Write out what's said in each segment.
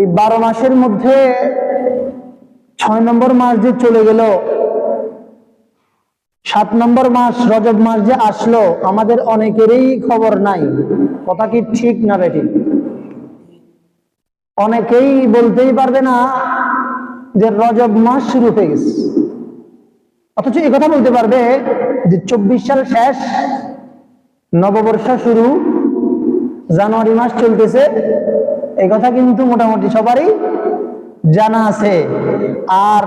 এই বারো মাসের মধ্যে ছয় নম্বর মাস যে চলে গেল, সাত নম্বর মাস রজব মাস যে আসলো, আমাদের অনেকেরই খবর নাই। কথা কি ঠিক না বেঠিক? অনেকেই বলতেই পারবে না যে রজব মাস শুরু হয়ে গেছে। অথচ কথা বলতে পারবে যে চব্বিশ সাল শেষ, নববর্ষ শুরু, জানুয়ারি মাস চলতেছে এই কথা কিন্তু মোটামুটি সবারই জানা আছে। আর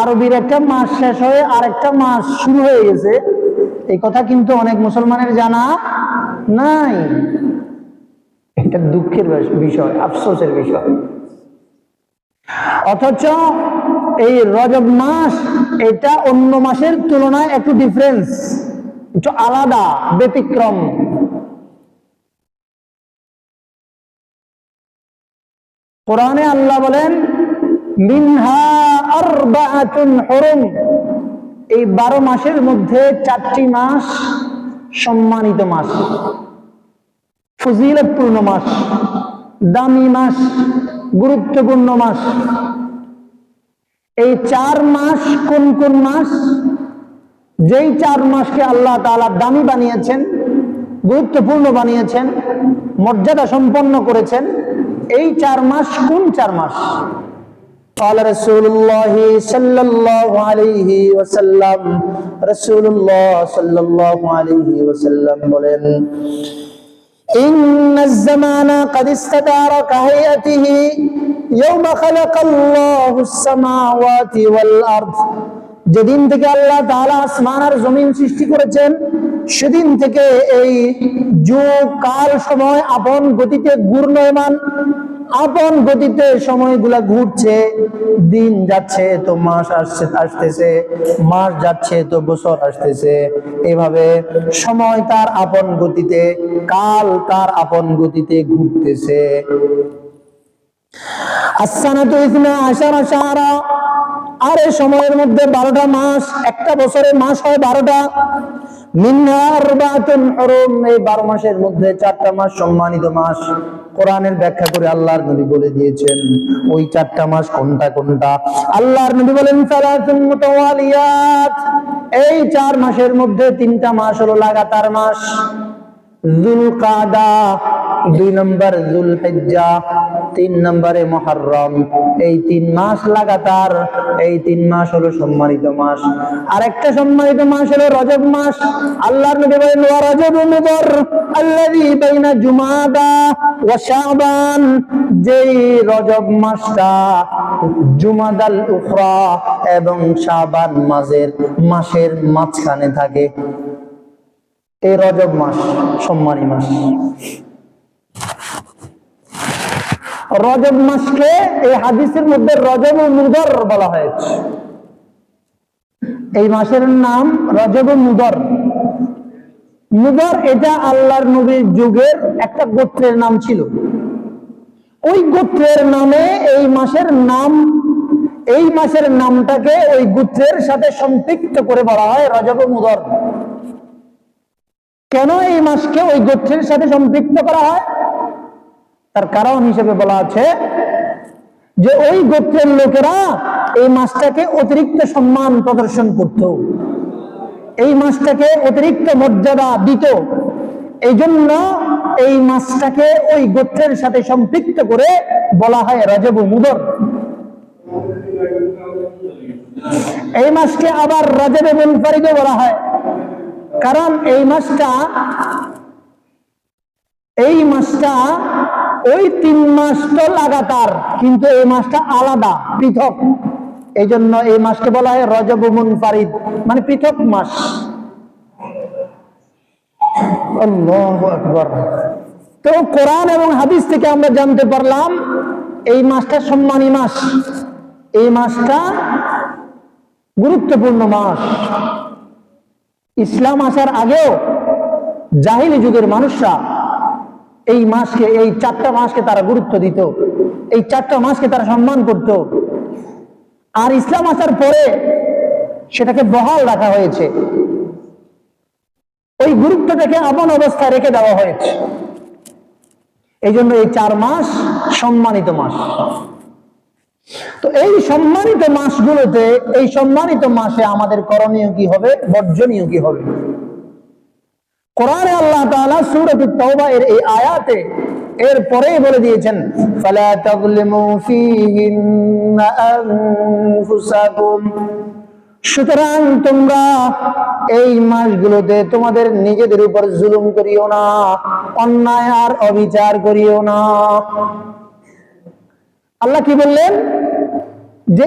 আরবির একটা মাস শেষ হয়ে আর একটা মাস শুরু হয়ে গেছে। এই কথা কিন্তু অনেক মুসলমানের জানা নাই। এটা দুঃখের বিষয়, আফসোসের বিষয়। অথচ এই রজব মাস, এটা অন্য মাসের তুলনায় একটু ডিফারেন্স একটু আলাদা, ব্যতিক্রম। কোরআনে আল্লাহ বলেন, মিনহা এই বারো মাসের মধ্যে চারটি মাস সম্মানিত মাস। ফজিলতপূর্ণ মাস, দামি মাস, গুরুত্বপূর্ণ মাস। এই চার মাস কোন কোন মাস? যেই চার মাসকে আল্লাহ তাআলা দামি বানিয়েছেন, গুরুত্বপূর্ণ বানিয়েছেন, মর্যাদা সম্পন্ন করেছেন এই চার মাস কোন চার মাস قال رسول الله صلى الله عليه وسلم رسول الله صلى الله عليه وسلم বলেন إن الزمان قد استدار كهيئته يوم خلق الله السماوات والأرض যেদিন থেকে আল্লাহ তাআলা আসমান আর জমিন সৃষ্টি করেছেন সেদিন থেকে এই যুগ, কাল, সময়, আপন গতিতে ঘূর্ণয়মান, আপন গতিতে সময়গুলা ঘুরছে, দিন যাচ্ছে তো মাস আসছে, আসতেছে, মাস যাচ্ছে তো বছর আসতেছে। এভাবে সময় তার আপন গতিতে, কাল তার আপন গতিতে ঘুরতেছে। আসানাতু ইসনা আশারা শাহরা আর এই সময়ের মধ্যে বারোটা মাস, একটা বছরে মাস হয় বারোটা। এই বারো মাসের মধ্যে চারটা মাস সম্মানিত মাস। কোরআনের ব্যাখ্যা করে আল্লাহর নবী বলে দিয়েছেন, ওই চারটা মাস কোনটা কোনটা? আল্লাহর নবী বলেন এই চার মাসের মধ্যে তিনটা মাস হলো লাগাতার মাস। জুলকাদা, দুই নম্বর জুলহিজ্জা। তিন নম্বরে মহরম এই তিন মাস লাগাতার, এই তিন মাস হলো সম্মানিত মাস। আর একটা সম্মানিত মাস হলো রজব মাস। আল্লাহর নবী বলেন, ওয়া রজব মুদর আল্লাযী বাইনা জুমাদা ওয়া শাবান। যেই রজব মাসটা জুমাদাল উখরা এবং শাবান মাসের মাসের মাঝখানে থাকে। এই রজব মাস সম্মানী মাস। রজব মাসকে এই হাদিসের মধ্যে রজব মুদর বলা হয়েছে। এই মাসের নাম রজব মুদর। মুদর এটা আল্লাহর নবীর যুগের একটা গোত্রের নাম ছিল। ওই গোত্রের নামে এই মাসের নাম, এই মাসের নামটাকে ওই গোত্রের সাথে সম্পৃক্ত করে বলা হয় রজব মুদর। কেন এই মাসকে ওই গোত্রের সাথে সম্পৃক্ত করা হয়? তার কারণ হিসেবে বলা আছে যে ওই গোত্রের লোকেরা এই মাসটাকে অতিরিক্ত সম্মান প্রদর্শন করত। এই মাসটাকে অতিরিক্ত মর্যাদা দিত। এই জন্য এই মাসটাকে ওই গোত্রের সাথে সম্পৃক্ত করে বলা হয় রজব মুদর। এই মাসকে আবার রজবে মুনফারিদও বলা হয়। কারণ এই মাসটা এই মাসটা ওই তিন মাস তো লাগাতার, কিন্তু এই মাসটা আলাদা, পৃথক। এই জন্য এই মাসকে বলা হয় রজব মুনফারিদ মানে পৃথক মাস। তো কোরআন এবং হাদিস থেকে আমরা জানতে পারলাম, এই মাসটা সম্মানী মাস। এই মাসটা গুরুত্বপূর্ণ মাস। ইসলাম আসার আগেও জাহিলি যুগের মানুষরা এই মাসকে, এই চারটা মাসকে তারা গুরুত্ব দিত। এই চারটা মাসকে তারা সম্মান করত। আর ইসলাম আসার পরে সেটাকে বহাল রাখা হয়েছে। ওই গুরুত্বটাকে আপন অবস্থায় রেখে দেওয়া হয়েছে। এই জন্য এই চার মাস সম্মানিত মাস। তো এই সম্মানিত মাসগুলোতে, এই সম্মানিত মাসে আমাদের করণীয় কি হবে? বর্জনীয় কি হবে? কোরআনে এর এই আয়াতে এর বলে দিয়েছেন সুতরাং তোমরা এই মাসগুলোতে তোমাদের নিজেদের উপর জুলুম করিও না, অন্যায় আর অবিচার করিও না। আল্লাহ কি বললেন? যে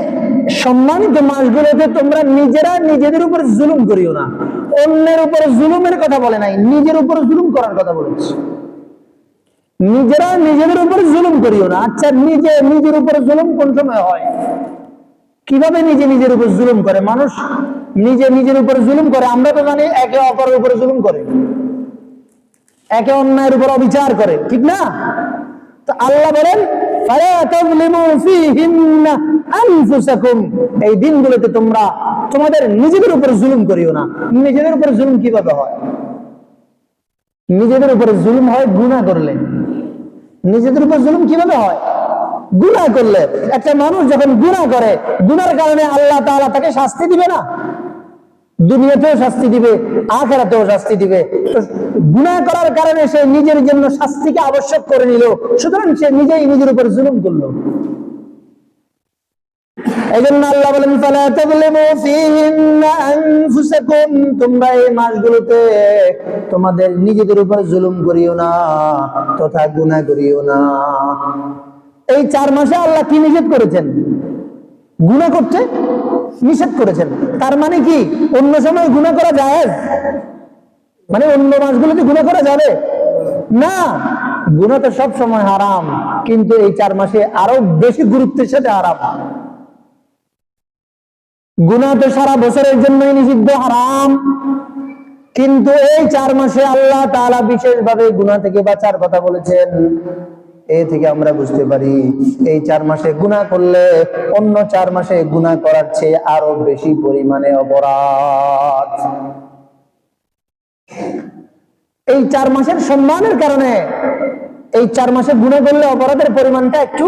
সম্মানিত মাসগুলোতে তোমরা নিজেরা নিজেদের উপর জুলুম করিও না। অন্যের উপর জুলুমের কথা বলে নাই, নিজের উপর জুলুম করার কথা বলেছে। নিজেরা নিজেদের উপর জুলুম করিও না। আচ্ছা নিজে নিজের উপর জুলুম কোন সময় হয়? কীভাবে নিজে নিজের উপর জুলুম করে? মানুষ নিজে নিজের উপর জুলুম করে, আমরা তো জানি একে অপরের উপর জুলুম করে। একে অন্যায়ের উপর অবিচার করে, ঠিক না? তো আল্লাহ বলেন এই দিনগুলোতে তোমরা তোমাদের নিজেদের উপর জুলুম করিও না। নিজেদের উপর জুলুম কীভাবে হয়? নিজেদের উপর জুলুম হয় করলে। নিজেদের উপর জুলুম কীভাবে হয়? গুনাহ করলে। একটা মানুষ যখন গুনাহ করে, গুনার কারণে আল্লাহ তাআলা তাকে শাস্তি দিবে না? দুনিয়াতেও শাস্তি দিবে, আখেরাতেও শাস্তি দিবে। গুনাহ করার কারণে সে নিজের জন্য শাস্তিকে আবশ্যক করে নিল, সুতরাং সে নিজেই নিজের উপর জুলুম করল। আল্লাহ বলেন তোমরা এই মাসগুলোতে তোমাদের নিজেদের উপর জুলুম করিও না, তথা গুনাহ করিও না। এই চার মাসে আল্লাহ কি নিষেধ করেছেন? গুনাহ করতে নিষেধ করেছেন। তার মানে কি? অন্য সময় গুনাহ করা যায় মানে অন্য মাসগুলোতে গুনাহ করা যাবে? না। গুনাহ তো সব সময় হারাম, কিন্তু এই চার মাসে আরও বেশি গুরুত্বের সাথে হারাম। গুনাহ তো সারা বছরের জন্যই নিষিদ্ধ, হারাম। কিন্তু এই চার মাসে আল্লাহ তাআলা বিশেষভাবে গুনাহ থেকে বাঁচার কথা বলেছেন। এ থেকে আমরা বুঝতে পারি, এই চার মাসে গুনাহ করলে অন্য চার মাসে গুনাহ করার চেয়ে আরও বেশি পরিমাণে অপরাধ। এই চার মাসের সম্মানের কারণে, এই চার মাসে গুনাহ করলে অপরাধের পরিমাণটা একটু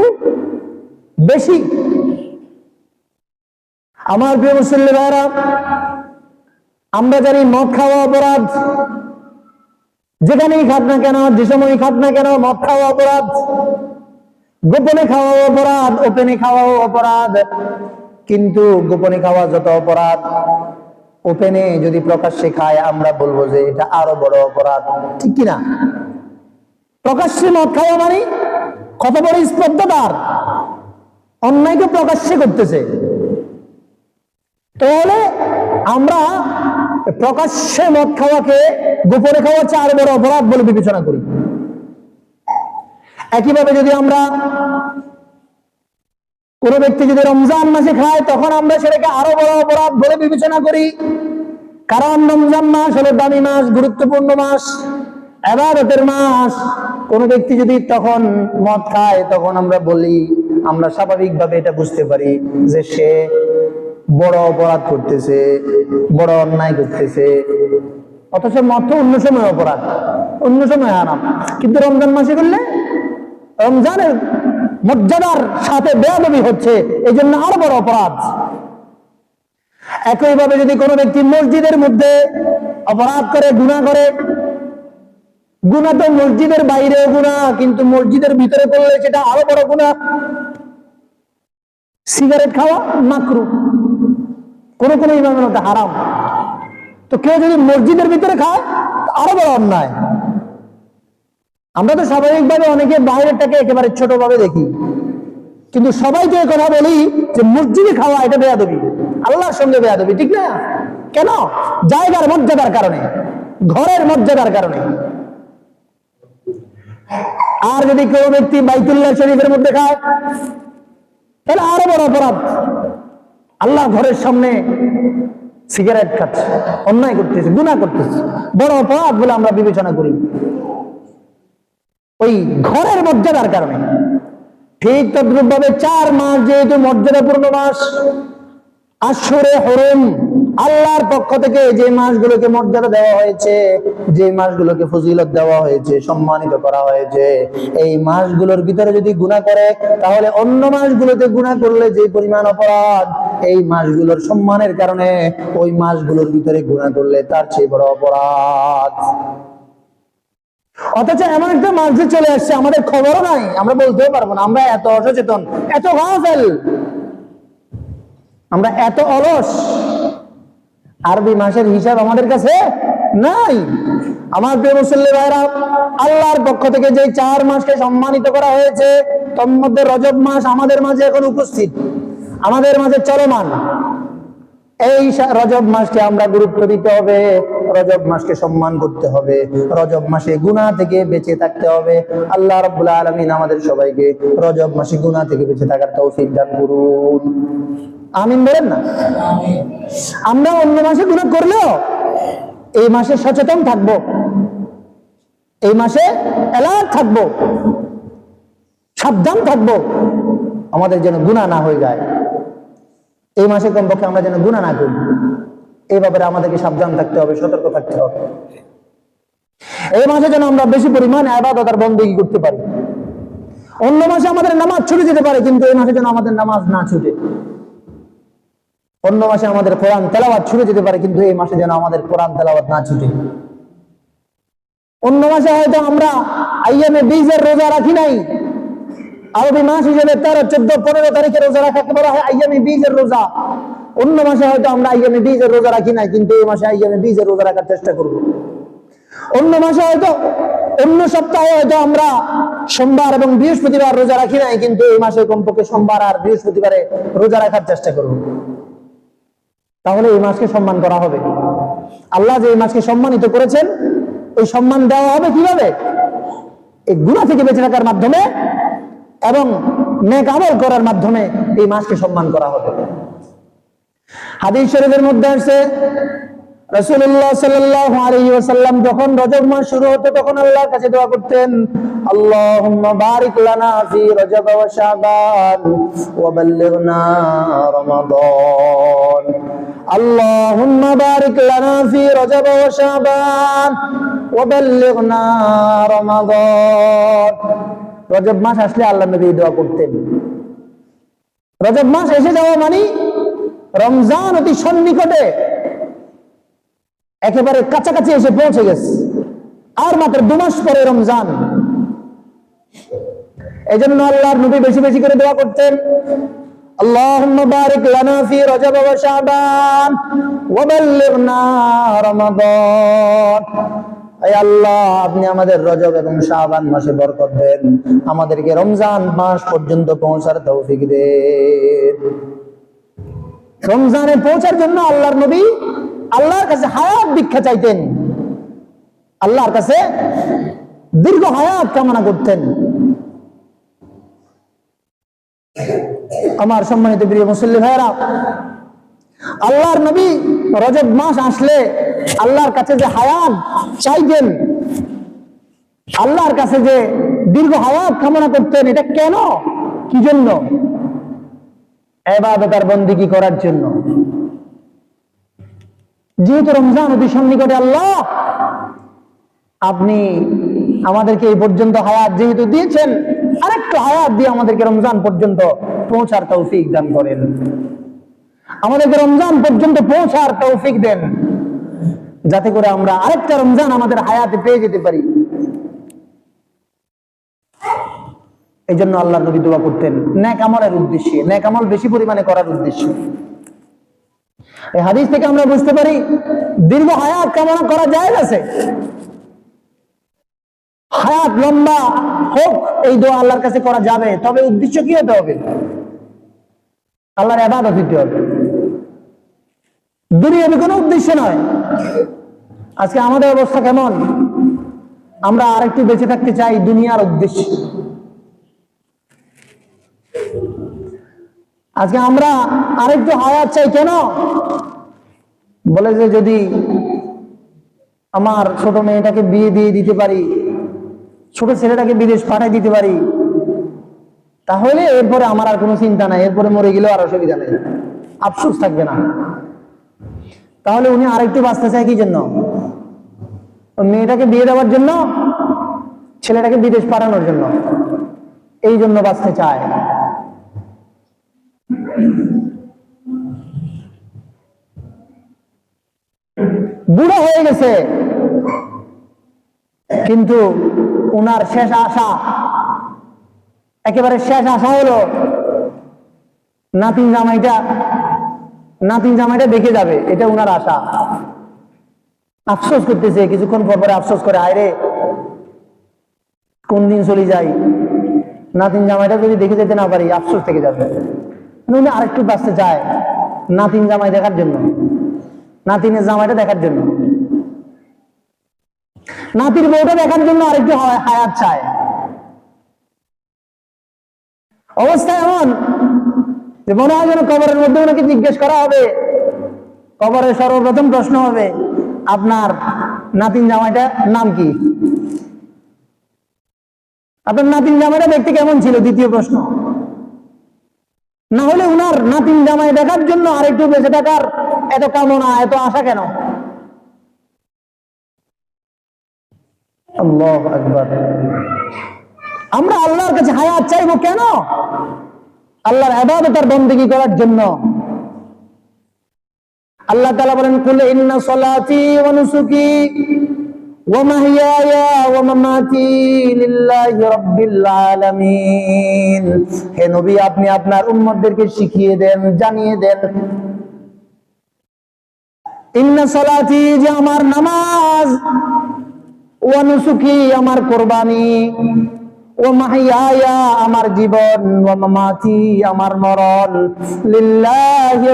বেশি। আমার প্রিয় মুসল্লি ভাইরা আমরা জানি মদ খাওয়া অপরাধ যেখানেই খাক না কেন, যে সময় খাক না কেন, মদ খাওয়া অপরাধ। গোপনে খাওয়া অপরাধ, ওপেনে খাওয়াও অপরাধ। কিন্তু গোপনে খাওয়া যত অপরাধ, ওপেনে যদি প্রকাশ্যে খায়, আমরা বলব যে এটা আরও বড় অপরাধ। ঠিক কিনা? প্রকাশ্যে মদ খাওয়া মানে কত বড় স্পর্ধতার অন্যায়কে প্রকাশ্যে করতেছে। তাহলে আমরা প্রকাশ্যে মদ খাওয়াকে গোপনে খাওয়া আরও বড় অপরাধ বলে বিবেচনা করি। একইভাবে যদি আমরা কোন ব্যক্তি যদি রমজান মাসে খায়, তখন আমরা সেটাকে আরও বড় অপরাধ বলে বিবেচনা করি। কারণ রমজান মাস হলো দামি মাস, গুরুত্বপূর্ণ মাস এবাদতের মাস। কোন ব্যক্তি যদি তখন মদ খায়, তখন আমরা বলি, আমরা স্বাভাবিকভাবে এটা বুঝতে পারি যে সে বড় অপরাধ করতেছে, বড় অন্যায় করতেছে। অথচ মত অন্য সময় অপরাধ, অন্য সময় হারাম। কিন্তু রমজান মাসে করলে? রমজানের মর্যাদার সাথে বেয়াদবি হচ্ছে এই জন্য আরও বড় অপরাধ। একইভাবে যদি কোনো ব্যক্তি মসজিদের মধ্যে অপরাধ করে গুণা করে গুণা তো মসজিদের বাইরেও গুণা কিন্তু মসজিদের ভিতরে করলে সেটা আরও বড় গুণা সিগারেট খাওয়া মাকরু। কোন কোনো ইমামের মধ্যে হারাম। তো কেউ যদি মসজিদের ভিতরে খায় আরও বড় অন্যায়। আমরা তো স্বাভাবিকভাবে অনেকে বাইরেরটাকে একেবারে ছোট ভাবে দেখি। কিন্তু সবাইকে কথা বলি যে মসজিদে খাওয়া এটা বেয়াদবি। আল্লাহর সঙ্গে বেয়াদবি, ঠিক না? কেন? জায়গার মর্যাদার কারণে, ঘরের মর্যাদার কারণে। আর যদি কেউ ব্যক্তি বাইতুল্লাহ শরীফের মধ্যে খায়, তাহলে আরও বড় অপরাধ। আল্লাহ ঘরের সামনে সিগারেট খাচ্ছে, অন্যায় করতেছে গুণা করতেছে। বড় অপরাধ বলে আমরা বিবেচনা করি। ওই ঘরের মর্যাদার কারণে। ঠিক তদ্রুপ ভাবে চার মাস যেহেতু মর্যাদাপূর্ণ মাস, আসরে হরম আল্লাহর পক্ষ থেকে যে মাসগুলোকে মর্যাদা দেওয়া হয়েছে, যে মাসগুলোকে ফজিলত দেওয়া হয়েছে, সম্মানিত করা হয়েছে, এই মাসগুলোর ভিতরে যদি গুণা করে, তাহলে অন্য মাসগুলোতে গুণা করলে যে পরিমাণ অপরাধ, এই মাসগুলোর সম্মানের কারণে ওই মাসগুলোর ভিতরে গুণা করলে তার চেয়ে বড় অপরাধ। অথচ এমন একটা যে চলে আসছে, আমাদের খবরও নাই, আমরা বলতেও পারব না, আমরা এত অসচেতন, এত গাফেল, আমরা এত অলস। আরবি মাসের হিসাব আমাদের কাছে নাই। আমার প্রিয় মুসল্লি ভাইরা, আল্লাহর পক্ষ থেকে যে চার মাসকে সম্মানিত করা হয়েছে তোর মধ্যে রজব মাস আমাদের মাঝে এখন উপস্থিত। আমাদের মাঝে চলমান। এই রজব মাসকে আমরা গুরুত্ব দিতে হবে, রজব মাসকে সম্মান করতে হবে, রজব মাসে গুনাহ থেকে বেঁচে থাকতে হবে। আল্লাহ রাব্বুল আলামিন আমাদের সবাইকে রজব মাসে গুনাহ থেকে বেঁচে থাকার তৌফিক দান করুন। আমিন বলেন না? আমরা অন্য মাসে গুনাহ করলেও এই মাসে সচেতন থাকব। এই মাসে অ্যালার্ট থাকব। সাবধান থাকব। আমাদের যেন গুনাহ না হয়ে যায়। এই মাসে কমপক্ষে আমরা যেন গুণা না করি। এই ব্যাপারে আমাদেরকে সাবধান থাকতে হবে, সতর্ক থাকতে হবে। এই মাসে যেন আমরা বেশি পরিমাণে আবাদত আর বন্দেগী করতে পারি। অন্য মাসে আমাদের নামাজ ছুটে যেতে পারে, কিন্তু এই মাসে যেন আমাদের নামাজ না ছুটে। অন্য মাসে আমাদের কোরআন তেলাওয়াত ছুটে যেতে পারে, কিন্তু এই মাসে যেন আমাদের কোরআন তেলাওয়াত না ছুটে। অন্য মাসে হয়তো আমরা আইয়ামে বীজের রোজা রাখি নাই আরবি মাস হিসেবে তেরো, চোদ্দ, পনেরো তারিখে রোজা রাখাকে বলা হয় আইয়ামি বীজের রোজা। অন্য মাসে হয়তো আমরা আইয়ামি বীজের রোজা রাখি না কিন্তু এই মাসে আইয়ামি বীজের রোজা রাখার চেষ্টা করব। অন্য মাসে হয়তো, অন্য সপ্তাহে হয়তো আমরা সোমবার এবং বৃহস্পতিবার রোজা রাখি নাই, কিন্তু এই মাসে কমপক্ষে সোমবার আর বৃহস্পতিবারে রোজা রাখার চেষ্টা করব। তাহলে এই মাসকে সম্মান করা হবে। আল্লাহ যে এই মাসকে সম্মানিত করেছেন এই সম্মান দেওয়া হবে কীভাবে? এই গুণা থেকে বেঁচে থাকার মাধ্যমে এবং নেক আমল করার মাধ্যমে এই মাসকে সম্মান করা হবে। হাদিস শরীফের মধ্যে আছে ওয়াসাল্লাম যখন রজব মাস শুরু হতো, তখন আল্লাহর কাছে দোয়া করতেন বারিক লানা ফি রজব ওয়া শাবান ওয়া বাল্লিগনা রমাদান। রজব মাস আসলে আল্লাহ নবী এই দোয়া করতেন রজব মাস এসে যাওয়া মানে রমজান অতি সন্নিকটে একেবারে কাছাকাছি এসে পৌঁছে গেছে আর মাত্র দু মাস পরে রমজান এই জন্য আল্লাহর নবী বেশি বেশি করে দোয়া করতেন اللهم بارك لنا في رجب وشعبان وبلغنا رمضان এই আমাদেরকে রমজান মাস পর্যন্ত পৌঁছার তৌফিক রমজানে পৌঁছার জন্য আল্লাহর নবী আল্লাহর কাছে হায়াত ভিক্ষা চাইতেন। আল্লাহর কাছে দীর্ঘ হায়াত কামনা করতেন। আমার সম্মানিত প্রিয় মুসল্লি ভাইয়েরা আল্লাহর নবী রজব মাস আসলে আল্লাহর কাছে যে হায়াত চাইতেন, আল্লাহর কাছে যে দীর্ঘ হায়াত কামনা করতেন, এটা কেন? কি জন্য? এবাদত আর বন্দিগি করার জন্য। যেহেতু রমজান অতি সন্নিকটে আল্লাহ, আপনি আমাদেরকে এই পর্যন্ত হায়াত যেহেতু দিয়েছেন, আরেকটু হায়াত দিয়ে আমাদেরকে রমজান পর্যন্ত পৌঁছার তৌফিক দান করেন। আমাদেরকে রমজান পর্যন্ত পৌঁছার তৌফিক দেন। যাতে করে আমরা আরেকটা রমজান আমাদের হায়াতে পেয়ে যেতে পারি। এই জন্য আল্লাহ নবী দোয়া করতেন, ন্যাক আমলের উদ্দেশ্যে, ন্যাক আমল বেশি পরিমাণে করার উদ্দেশ্যে। এই হাদিস থেকে আমরা বুঝতে পারি, দীর্ঘ হায়াত কামনা করা যায় আছে। হায়াত লম্বা হোক, এই দোয়া আল্লাহর কাছে করা যাবে, তবে উদ্দেশ্য কি হতে হবে? আল্লাহর আবাদত দিতে হবে। দুনিয়াবি কোনো উদ্দেশ্য নয়। আজকে আমাদের অবস্থা কেমন? আমরা আরেকটু বেঁচে থাকতে চাই দুনিয়ার উদ্দেশ্যে। আজকে আমরা আরেকটু হায়াত চাই কেন? বলে যে যদি আমার ছোট মেয়েটাকে বিয়ে দিয়ে দিতে পারি, ছোট ছেলেটাকে বিদেশ পাঠাই দিতে পারি, তাহলে এরপরে আমার আর কোনো চিন্তা নাই, এরপরে মরে গেলেও আর অসুবিধা নেই। আফসোস থাকবে না। তাহলে উনি আরেকটু বাঁচতে চায় কি জন্য মেয়েটাকে বিয়ে দেওয়ার জন্য, ছেলেটাকে বিদেশ পাঠানোর জন্য। এই জন্য বাঁচতে চায়। বুড়ো হয়ে গেছে। কিন্তু উনার শেষ আশা, একেবারে শেষ আশা হলো, নাতিন জামাইটা নাতিন জামাইটা দেখে যাবে, এটা উনার আশা। আফসোস করতেছে, কিছুক্ষণ পর পরে আফসোস করে, আয়রে, কোন দিন চলে যাই? নাতিন জামাইটা যদি দেখে যেতে না পারি, আফসোস থেকে যাবে। উনি আরেকটু বাঁচতে চায়, নাতিন জামাই দেখার জন্য। নাতিনের জামাইটা দেখার জন্য। নাতির বউটা দেখার জন্য আরেকটু হয়- হায়াত চায়। অবস্থা এমন মনে হয় যেন কবরের মধ্যে ওনাকে জিজ্ঞেস করা হবে। কবরের সর্বপ্রথম প্রশ্ন হবে, আপনার নাতিন নাম কি? আপনার নাতিন জামাইটা দেখতে কেমন ছিল? দ্বিতীয় প্রশ্ন। না হলে উনার নাতিন জামাই দেখার জন্য আরেকটু বেঁচে থাকার এত কামনা, এত আশা কেন? আমরা আল্লাহর কাছে হায়াত চাইব কেন? আল্লাহর আবাদতার বন্দেগী করার জন্য। আল্লাহ তাআলা বলেন, কুল ইন্না সলাতি হে নবী, আপনি আপনার উম্মতদেরকে শিখিয়ে দেন, জানিয়ে দেন। ইন্না সলাতি, যে আমার নামাজ, ওয়া আমার কোরবানি। ও আমার জীবন আমার মরণ লিল্লাহি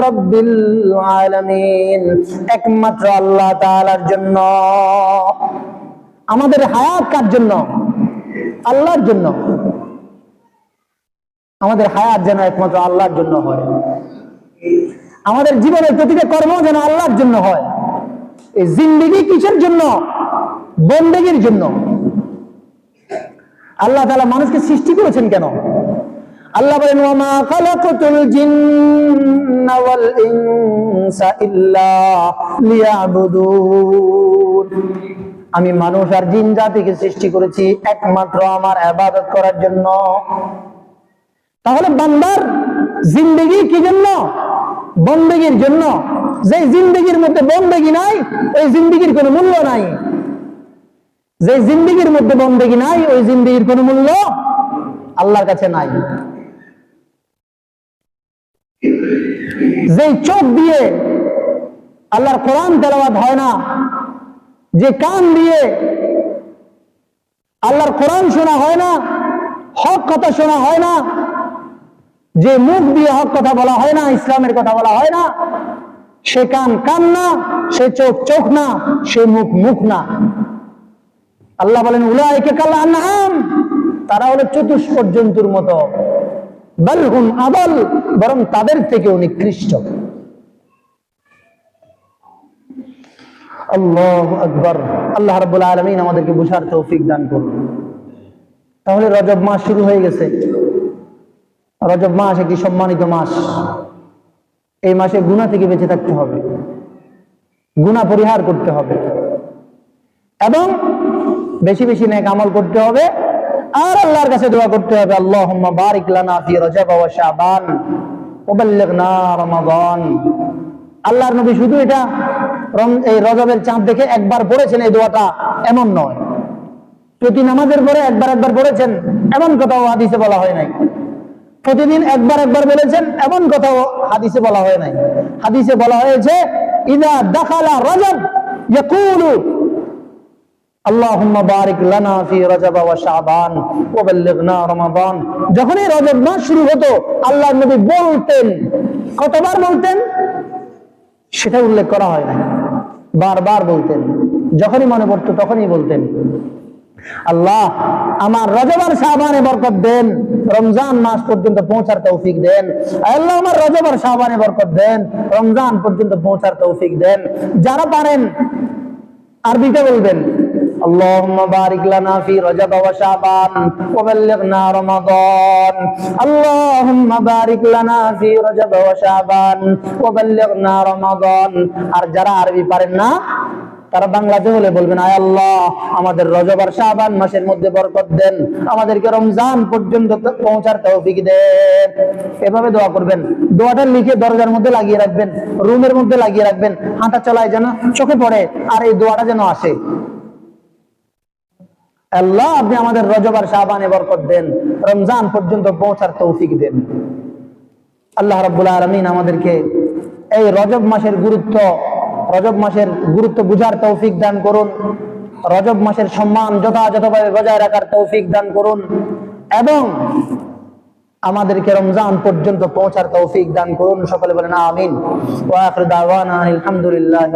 একমাত্র আল্লাহ তাআলার জন্য। আমাদের হায়াত কার জন্য? আল্লাহর জন্য। আমাদের হায়াত যেন একমাত্র আল্লাহর জন্য হয়। আমাদের জীবনের প্রতিটা কর্ম যেন আল্লাহর জন্য হয়। এই জিন্দিগি কিসের জন্য? বন্দেগীর জন্য। আল্লাহ তালা মানুষকে সৃষ্টি করেছেন কেন? আল্লাহ বলেন খালাকাতুল জিন্না ওয়াল ইনসা ইল্লা লিয়াবুদুন। আমি মানুষ আর জিন জাতিকে সৃষ্টি করেছি একমাত্র আমার ইবাদত করার জন্য। তাহলে বান্দার জিন্দেগি কি জন্য? বন্দেগীর জন্য। যে জিন্দেগির মধ্যে বন্দেগি নাই, ওই জিন্দেগির কোনো মূল্য নাই। যে জিন্দিগির মধ্যে বন্দেগি নাই, ওই জিন্দিগির কোনো মূল্য আল্লাহর কাছে নাই। যে চোখ দিয়ে আল্লাহর কোরআন তেলাওয়াত হয় না, যে কান দিয়ে আল্লাহর কোরআন শোনা হয় না, হক কথা শোনা হয় না, যে মুখ দিয়ে হক কথা বলা হয় না, ইসলামের কথা বলা হয় না, সে কান কান না, সে চোখ চোখ না, সে মুখ মুখ না। আল্লাহ বলেন, উলাইকে কাল আনআম তারা হলো চতুষ্পদ জন্তুর মতো বালহুম আবাল বরং তাদের থেকে নিকৃষ্ট। আল্লাহ আকবার। আল্লাহ রাব্বুল আলামিন আমাদেরকে বুঝার তৌফিক দান করুন। তাহলে রজব মাস শুরু হয়ে গেছে। রজব মাস একটি সম্মানিত মাস। এই মাসে গুনাহ থেকে বেঁচে থাকতে হবে। গুনাহ পরিহার করতে হবে। এবং বেশি বেশি নেক আমল করতে হবে। আর আল্লাহর কাছে দোয়া করতে হবে, আল্লাহুম্মা বারিক লানা ফি রজব ওয়া শাবান ওয়া বাল্লিগনা রমাদান। আল্লাহর নবী শুধু এটা এই রজবের চাঁদ দেখে একবার পড়েছেন, এই দোয়াটা এমন নয়। প্রতি নামাজের পরে একবার একবার পড়েছেন, এমন কথাও হাদিসে বলা হয় নাই। প্রতিদিন একবার একবার বলেছেন, এমন কথাও হাদিসে বলা হয় নাই। হাদিসে বলা হয়েছে, ইদা দাখালা রজব ইয়াকুলু বারিক লানা ফি রজব ওয়া শাবান ওয়া বাল্লিগনা রমাদান। যখনই রজব মাস শুরু হতো, আল্লাহর নবী বলতেন, কতবার বলতেন? সেটা উল্লেখ করা হয় না বারবার বলতেন। যখনই মনে পড়তো তখনই বলতেন। আল্লাহ, আমার রজব আর বরকত দেন, রমজান মাস পর্যন্ত পৌঁছার তৌফিক দেন। আল্লাহ, আমার রজব আর বরকত দেন, রমজান পর্যন্ত পৌঁছার তৌফিক দেন। যারা পারেন, আরবিতে বলবেন اللهم بارك لنا في رجب وشعبان وبلغنا رمضان اللهم بارك لنا في رجب وشعبان وبلغنا رمضان আর যারা আরবি পারেন না তারা বাংলাতে হলে বলবেন আয় আল্লাহ আমাদের রজব আর শাবান মাসের মধ্যে বরকত দেন আমাদেরকে রমজান পর্যন্ত তো- পৌঁছার তৌফিক দেন এভাবে দোয়া করবেন দোয়াটা লিখে দরজার মধ্যে লাগিয়ে রাখবেন রুমের মধ্যে লাগিয়ে রাখবেন হাঁটা চলায় যেন চোখে পড়ে আর এই দোয়াটা যেন আসে আল্লাহ আপনি আমাদের রজব আর বরকত দেন, রমজান পর্যন্ত পৌঁছার তৌফিক দেন। আল্লাহ রাব্বুল আলামিন আমাদেরকে এই রজব মাসের গুরুত্ব, রজব মাসের গুরুত্ব বুঝার তৌফিক দান করুন, রজব মাসের সম্মান যথাযথভাবে বজায় রাখার তৌফিক দান করুন, এবং আমাদেরকে রমজান পর্যন্ত পৌঁছার তৌফিক দান করুন। সকলে বলেন আমিন। আলহামদুলিল্লাহি